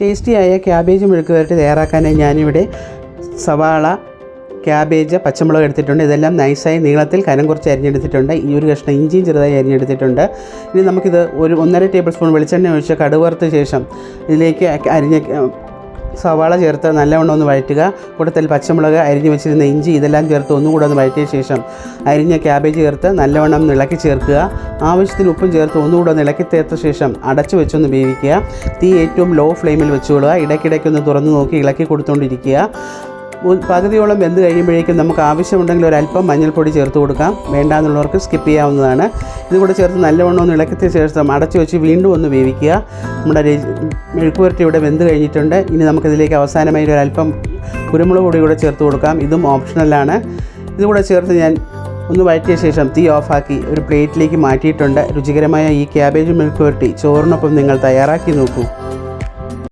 ടേസ്റ്റിയായ cabbage മെഴുക്ക് വരട്ടി തയ്യാറാക്കാനായി ഞാനിവിടെ സവാള ക്യാബേജ് പച്ചമുളക് എടുത്തിട്ടുണ്ട്. ഇതെല്ലാം നൈസായി നീളത്തിൽ കനം കുറച്ച് അരിഞ്ഞെടുത്തിട്ടുണ്ട്. ഈ ഒരു കഷ്ണം ഇഞ്ചിയും ചെറുതായി അരിഞ്ഞെടുത്തിട്ടുണ്ട്. ഇനി നമുക്കിത് ഒരു ഒന്നര ടേബിൾ സ്പൂൺ വെളിച്ചെണ്ണ ഒഴിച്ച് കടുവറുത്ത ശേഷം ഇതിലേക്ക് അരിഞ്ഞ സവാള ചേർത്ത് നല്ലവണ്ണം ഒന്ന് വഴറ്റുക. കൂട്ടത്തിൽ പച്ചമുളക് അരിഞ്ഞ് വെച്ചിരുന്ന ഇഞ്ചി ഇതെല്ലാം ചേർത്ത് ഒന്നുകൂടെ ഒന്ന് വഴറ്റിയ ശേഷം അരിഞ്ഞ ക്യാബേജ് ചേർത്ത് നല്ലവണ്ണം ഒന്ന് ഇളക്കി ചേർക്കുക. ആവശ്യത്തിന് ഉപ്പും ചേർത്ത് ഒന്നുകൂടെ ഒന്ന് ഇളക്കി തീർത്ത ശേഷം അടച്ചു വെച്ചൊന്ന് വേവിക്കുക. തീ ഏറ്റവും ലോ ഫ്ലെയിമിൽ വെച്ചുകൊള്ളുക ഇടയ്ക്കിടയ്ക്കൊന്ന് തുറന്ന് നോക്കി ഇളക്കി കൊടുത്തുകൊണ്ടിരിക്കുക പകുതിയോളം വെന്ത് കഴിയുമ്പോഴേക്കും നമുക്ക് ആവശ്യമുണ്ടെങ്കിൽ ഒരല്പം മഞ്ഞൾപ്പൊടി ചേർത്ത് കൊടുക്കാം. വേണ്ടാന്നുള്ളവർക്ക് സ്കിപ്പ് ചെയ്യാവുന്നതാണ്. ഇതുകൂടെ ചേർത്ത് നല്ലവണ്ണം ഒന്ന് ഇളക്കത്തിന് ശേഷം അടച്ചു വെച്ച് വീണ്ടും ഒന്ന് വേവിക്കുക. നമ്മുടെ മെഴുക്കുപുരട്ടി മെഴുക്ക് പുരട്ടി ഇവിടെ വെന്ത് കഴിഞ്ഞിട്ടുണ്ട്. ഇനി നമുക്കിതിലേക്ക് അവസാനമായി ഒരല്പം കുരുമുളക് പൊടി കൂടെ ചേർത്ത് കൊടുക്കാം. ഇതും ഓപ്ഷണലാണ് ഇതുകൂടെ ചേർത്ത് ഞാൻ ഒന്ന് വഴറ്റിയ ശേഷം തീ ഓഫാക്കി ഒരു പ്ലേറ്റിലേക്ക് മാറ്റിയിട്ടുണ്ട്. രുചികരമായ ഈ ക്യാബേജ് മെഴുക്ക് പുരട്ടി ചോറിനൊപ്പം നിങ്ങൾ തയ്യാറാക്കി നോക്കൂ.